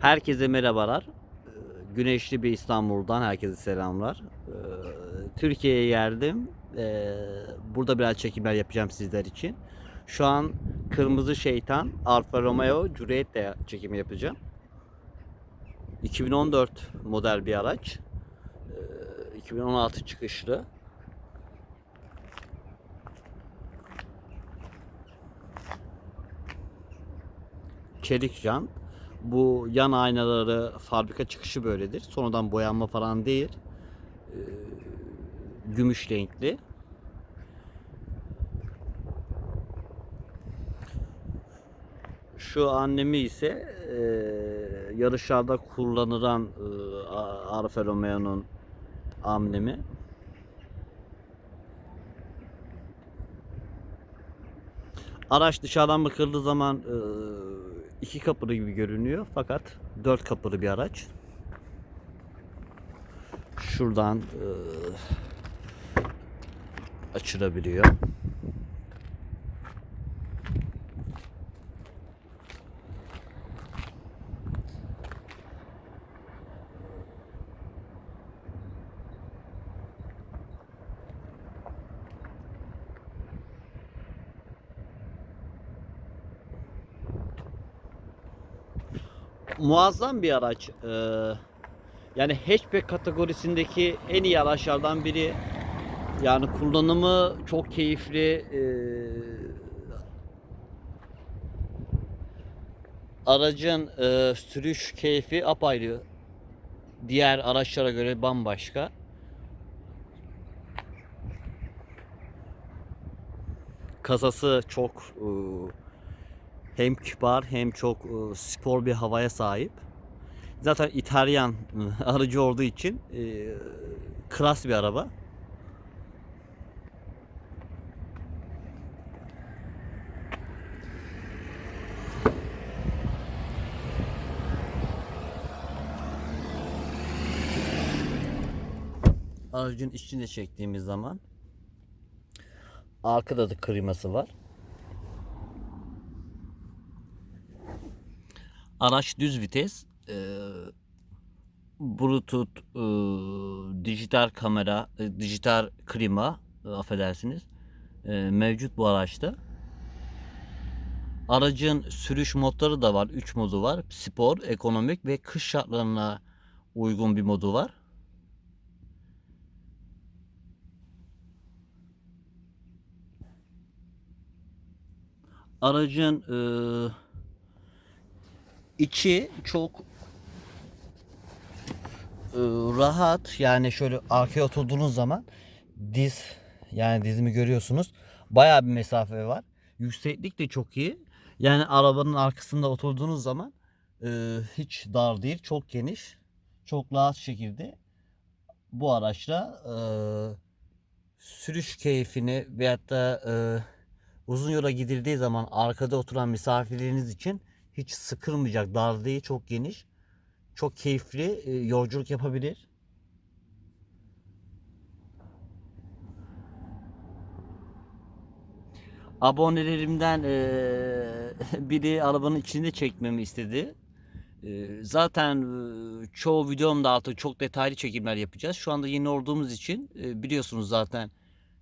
Herkese merhabalar. Ee, Güneşli bir İstanbul'dan herkese selamlar. Ee, Türkiye'ye geldim. Ee, Burada biraz çekimler yapacağım sizler için. Şu an Kırmızı Şeytan Alfa Romeo Giulietta çekimi yapacağım. 2014 model bir araç. Ee, 2016 çıkışlı. Çelik jant. Bu yan aynaları fabrika çıkışı böyledir. Sonradan boyanma falan değil. Ee, gümüş renkli. Şu annemi ise e, yarışlarda kullanılan e, Alfa Romeo'nun amblemi. Araç dışarıdan bakıldığı zaman e, iki kapılı gibi görünüyor fakat dört kapılı bir araç. Şuradan e, açılabiliyor. Muazzam bir araç. Ee, yani hatchback kategorisindeki en iyi araçlardan biri. Yani kullanımı çok keyifli. Ee, aracın e, sürüş keyfi apayrı. Diğer araçlara göre bambaşka. Kasası çok e, hem kibar hem çok e, spor bir havaya sahip. Zaten İtalyan e, aracı olduğu için e, klas bir araba. Aracın içine çektiğimiz zaman arkada da kliması var. Araç düz vites. E, Bluetooth, e, dijital kamera, e, dijital klima, e, affedersiniz. e, mevcut bu araçta. Aracın sürüş modları da var. 3 modu var. Spor, ekonomik ve kış şartlarına uygun bir modu var. Aracın e, içi çok e, rahat. Yani şöyle arkaya oturduğunuz zaman diz yani dizimi görüyorsunuz. Bayağı bir mesafe var. Yükseklik de çok iyi. Yani arabanın arkasında oturduğunuz zaman e, hiç dar değil çok geniş çok rahat şekilde bu araçla e, sürüş keyfini veyahut da e, uzun yola gidildiği zaman arkada oturan misafirleriniz için hiç sıkılmayacak. Dar değil, çok geniş. Çok keyifli e, yolculuk yapabilir. Abonelerimden e, biri arabanın içinde çekmemi istedi. E, zaten e, çoğu videomda artık çok detaylı çekimler yapacağız. Şu anda yeni olduğumuz için e, biliyorsunuz zaten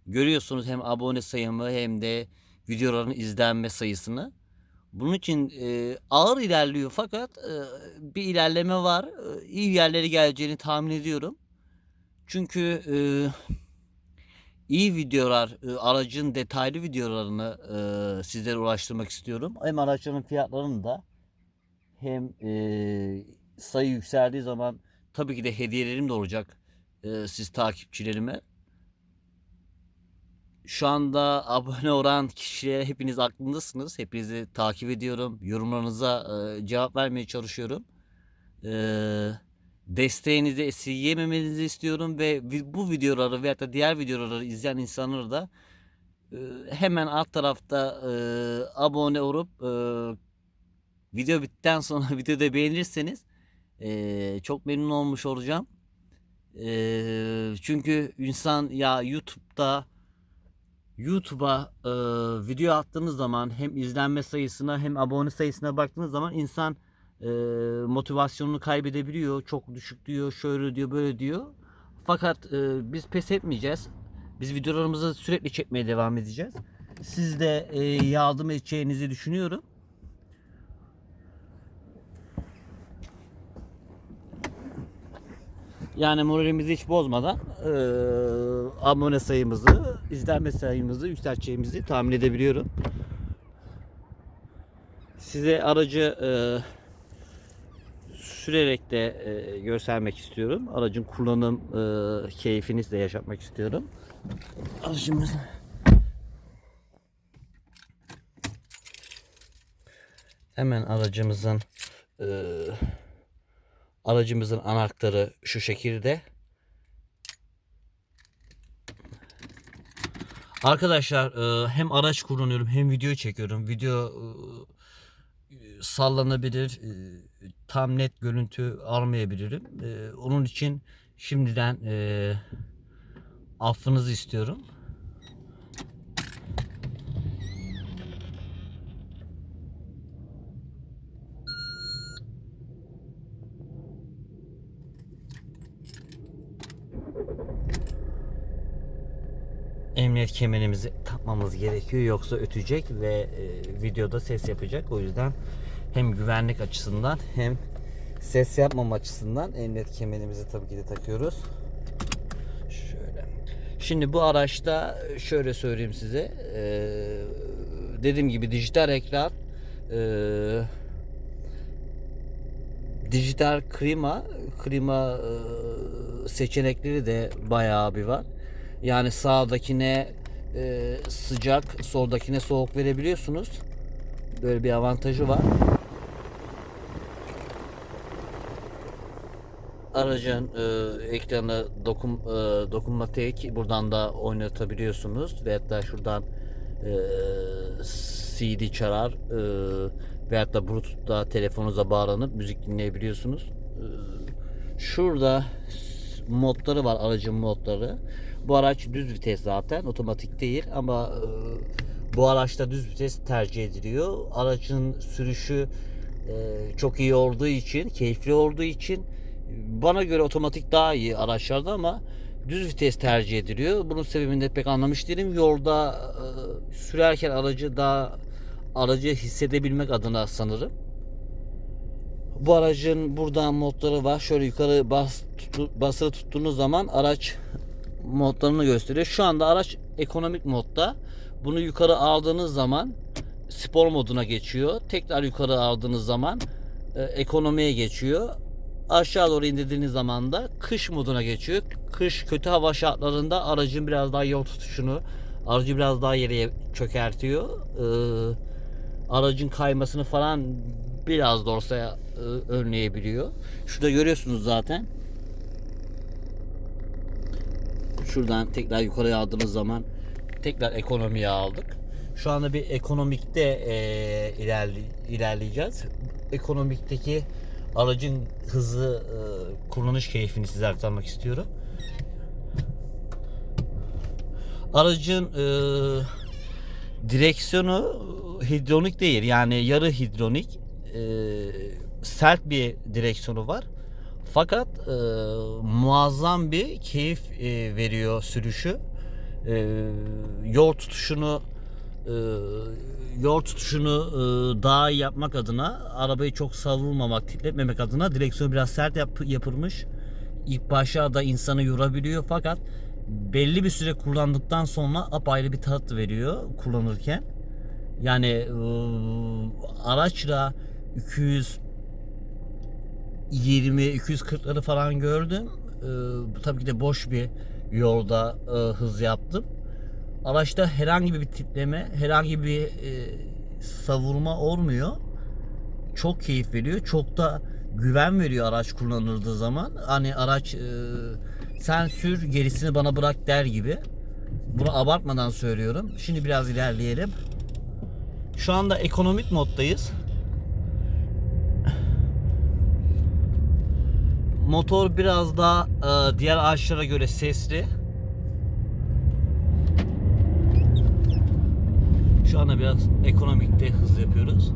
görüyorsunuz hem abone sayımı hem de videoların izlenme sayısını. Bunun için e, ağır ilerliyor fakat e, bir ilerleme var. E, iyi yerlere geleceğini tahmin ediyorum. Çünkü e, iyi videolar, e, aracın detaylı videolarını e, sizlere ulaştırmak istiyorum. Hem araçların fiyatlarını da hem e, sayı yükseldiği zaman tabii ki de hediyelerim de olacak e, siz takipçilerime. Şu anda abone olan kişilere hepiniz aklındasınız. Hepinizi takip ediyorum. Yorumlarınıza e, cevap vermeye çalışıyorum. E, desteğinizi esirgememenizi istiyorum ve bu videoları veyahut da diğer videoları izleyen insanları da e, hemen alt tarafta e, abone olup e, video bittikten sonra videoda beğenirseniz e, çok memnun olmuş olacağım. E, çünkü insan ya YouTube'da YouTube'a e, video attığınız zaman hem izlenme sayısına hem abone sayısına baktığınız zaman insan e, motivasyonunu kaybedebiliyor. Çok düşük diyor, şöyle diyor, böyle diyor. Fakat e, biz pes etmeyeceğiz. Biz videolarımızı sürekli çekmeye devam edeceğiz. Siz de e, yardım edeceğinizi düşünüyorum. Yani moralimizi hiç bozmadan e, abone sayımızı, izlenme sayımızı yükselteceğimizi tahmin edebiliyorum. Size aracı e, sürerek de e, göstermek istiyorum. Aracın kullanım e, keyfini de yaşatmak istiyorum. Aracımız hemen aracımızın e, aracımızın anahtarı şu şekilde. Arkadaşlar e, hem araç kullanıyorum hem video çekiyorum. Video e, sallanabilir, e, tam net görüntü almayabilirim. Onun için şimdiden affınızı istiyorum. Emniyet kemerimizi takmamız gerekiyor yoksa ötecek ve e, videoda ses yapacak. O yüzden hem güvenlik açısından hem ses yapmama açısından emniyet kemerimizi tabii ki de takıyoruz. Şöyle. Şimdi bu araçta şöyle söyleyeyim size. E, dediğim gibi dijital ekran e, dijital klima klima e, seçenekleri de bayağı bir var. Yani sağdakine e, sıcak, soldakine soğuk verebiliyorsunuz. Böyle bir avantajı var. Aracın e, ekranı dokun, e, dokunmatik buradan da oynatabiliyorsunuz ve hatta şuradan e, CD çalar e, veyahut da Bluetooth'ta telefonunuza bağlanıp müzik dinleyebiliyorsunuz. E, şurada modları var aracın modları. Bu araç düz vites zaten otomatik değil ama e, bu araçta düz vites tercih ediliyor. Aracın sürüşü e, çok iyi olduğu için, keyifli olduğu için bana göre otomatik daha iyi araçlarda ama düz vites tercih ediliyor. Bunun sebebini de pek anlamış değilim. Yolda e, sürerken aracı daha aracı hissedebilmek adına sanırım. Bu aracın buradan modları var. Şöyle yukarı bas, tutu, basılı tuttuğunuz zaman araç modlarını gösteriyor. Şu anda araç ekonomik modda. Bunu yukarı aldığınız zaman spor moduna geçiyor. Tekrar yukarı aldığınız zaman e, ekonomiye geçiyor. Aşağı doğru indirdiğiniz zaman da kış moduna geçiyor. Kış kötü hava şartlarında aracın biraz daha yol tutuşunu, aracı biraz daha yere çökertiyor. Ee, aracın kaymasını falan biraz da olsa e, önleyebiliyor. Şurada görüyorsunuz zaten. Şuradan tekrar yukarıya aldığımız zaman tekrar ekonomiye aldık. Şu anda bir ekonomikte e, ilerli, ilerleyeceğiz. Ekonomikteki aracın hızı e, kullanış keyfini size aktarmak istiyorum. Aracın e, direksiyonu hidrolik değil yani yarı hidrolik e, sert bir direksiyonu var. Fakat e, muazzam bir keyif e, veriyor sürüşü. E, yol tutuşunu e, yol tutuşunu e, daha iyi yapmak adına arabayı çok savrulmamak, titretmemek adına direksiyon biraz sert yap, yapılmış. İlk başta da insanı yorabiliyor fakat belli bir süre kullandıktan sonra apayrı bir tat veriyor kullanırken. Yani e, araçla 200 20 240'ları falan gördüm. Ee, tabii ki de boş bir yolda e, hız yaptım. Araçta herhangi bir tipleme, herhangi bir e, savurma olmuyor. Çok keyif veriyor. Çok da güven veriyor araç kullanıldığı zaman. Hani araç e, sen sür gerisini bana bırak der gibi. Bunu abartmadan söylüyorum. Şimdi biraz ilerleyelim. Şu anda ekonomik moddayız. Motor biraz daha e, diğer araçlara göre sesli. Şu anda biraz ekonomikte hız yapıyoruz.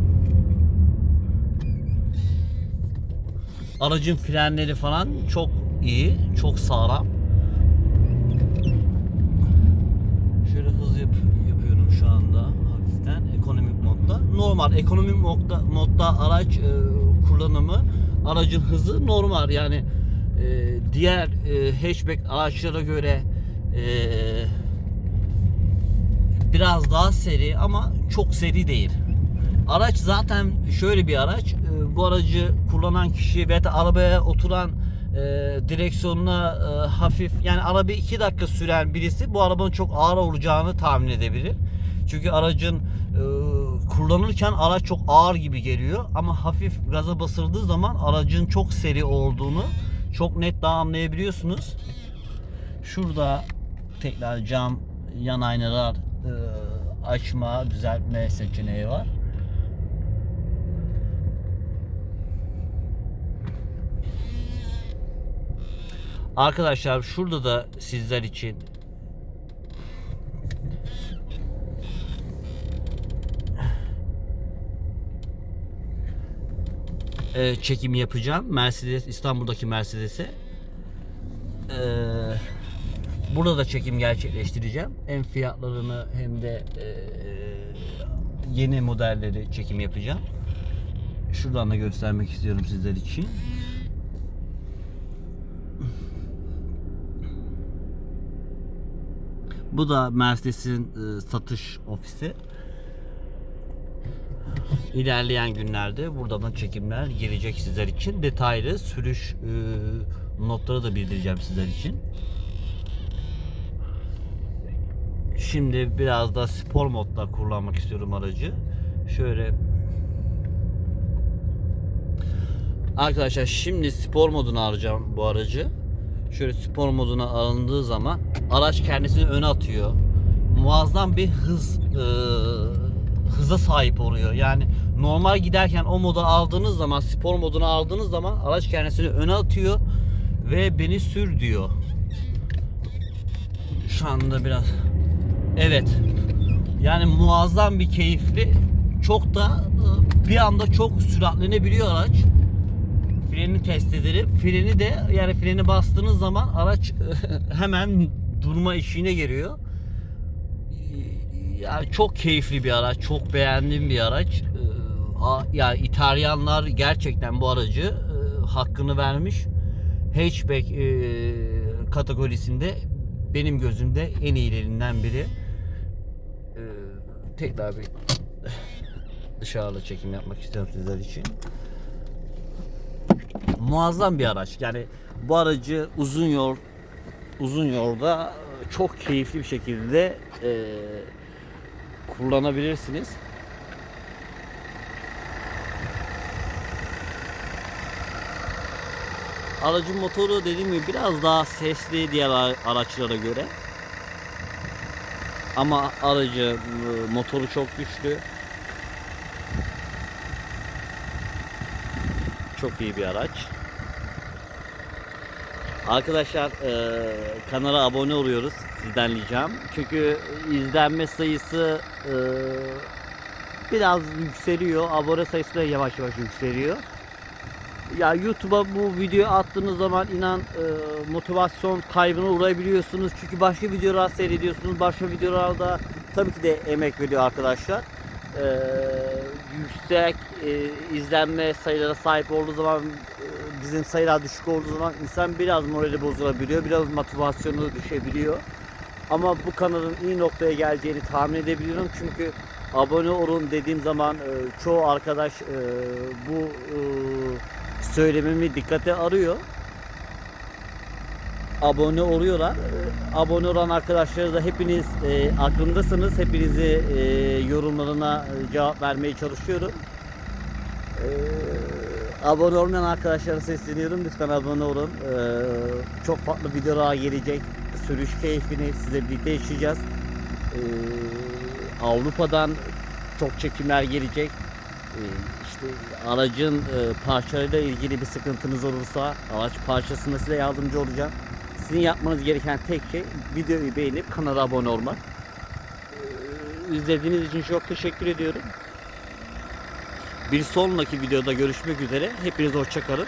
Aracın frenleri falan çok iyi, çok sağlam. Şöyle hız yap- yapıyorum şu anda hafiften ekonomik modda. Normal ekonomik modda, modda araç e, kullanımı aracın hızı normal yani e, diğer e, hatchback araçlara göre e, biraz daha seri ama çok seri değil. Araç zaten şöyle bir araç. e, Bu aracı kullanan kişi veya da arabaya oturan e, direksiyonuna e, hafif yani araba 2 dakika süren birisi bu arabanın çok ağır olacağını tahmin edebilir. Çünkü aracın e, kullanırken araç çok ağır gibi geliyor ama hafif gaza basıldığı zaman aracın çok seri olduğunu çok net daha anlayabiliyorsunuz. Şurada tekrar cam yan aynalar e, açma, düzeltme seçeneği var. Arkadaşlar şurada da sizler için e, çekim yapacağım. Mercedes İstanbul'daki Mercedes'e. E, burada da çekim gerçekleştireceğim. Hem fiyatlarını hem de e, yeni modelleri çekim yapacağım. Şuradan da göstermek istiyorum sizler için. Bu da Mercedes'in e, satış ofisi. İlerleyen günlerde buradan da çekimler gelecek sizler için. Detaylı sürüş e, notları da bildireceğim sizler için. Şimdi biraz da spor modda kullanmak istiyorum aracı. Şöyle Arkadaşlar şimdi spor moduna alacağım bu aracı. Şöyle spor moduna alındığı zaman araç kendisini öne atıyor. Muazzam bir hız e, hıza sahip oluyor. Yani normal giderken o moda aldığınız zaman spor moduna aldığınız zaman araç kendisini öne atıyor ve beni sür diyor. Şu anda biraz evet yani muazzam bir keyifli çok da e, bir anda çok süratlenebiliyor araç freni test edelim. Freni de yani freni bastığınız zaman araç hemen durma işine geliyor. Yani çok keyifli bir araç, çok beğendiğim bir araç. Ee, Yani İtalyanlar gerçekten bu aracı e, hakkını vermiş. Hatchback e, kategorisinde benim gözümde en iyilerinden biri. Ee, Tekrar bir dışarıda çekim yapmak istiyorum sizler için muazzam bir araç. Yani bu aracı uzun yol uzun yolda çok keyifli bir şekilde e, kullanabilirsiniz. Aracın motoru dediğim gibi biraz daha sesli diğer ara- araçlara göre. Ama aracı e, motoru çok güçlü. Çok iyi bir araç. Arkadaşlar e, kanala abone oluyoruz sizden. Çünkü izlenme sayısı e, biraz yükseliyor. Abone sayısı da yavaş yavaş yükseliyor. Ya YouTube'a bu videoyu attığınız zaman inan e, motivasyon kaybına uğrayabiliyorsunuz. Çünkü başka videolar seyrediyorsunuz. Başka videolarda tabii ki de emek veriyor arkadaşlar. E, yüksek e, izlenme sayılara sahip olduğu zaman e, bizim sayılar düşük olduğu zaman insan biraz morali bozulabiliyor. Biraz motivasyonu düşebiliyor. Ama bu kanalın iyi noktaya geleceğini tahmin edebiliyorum. Çünkü abone olun dediğim zaman e, çoğu arkadaş e, bu e, söylememi dikkate arıyor. Abone oluyorlar. E, Abone olan arkadaşları da hepiniz e, aklımdasınız. Hepinizi yorumlarına cevap vermeye çalışıyorum. Abone olmayan arkadaşlara sesleniyorum. Lütfen abone olun. Çok farklı videolar gelecek. Sürüş keyfini size birlikte yaşayacağız. E, Avrupa'dan çok çekimler gelecek. E, işte aracın e, parçalarıyla ilgili bir sıkıntınız olursa araç parçasında size yardımcı olacağım. Sizin yapmanız gereken tek şey videoyu beğenip kanala abone olmak. E, izlediğiniz için çok teşekkür ediyorum. Bir sonraki videoda görüşmek üzere. Hepiniz hoşçakalın.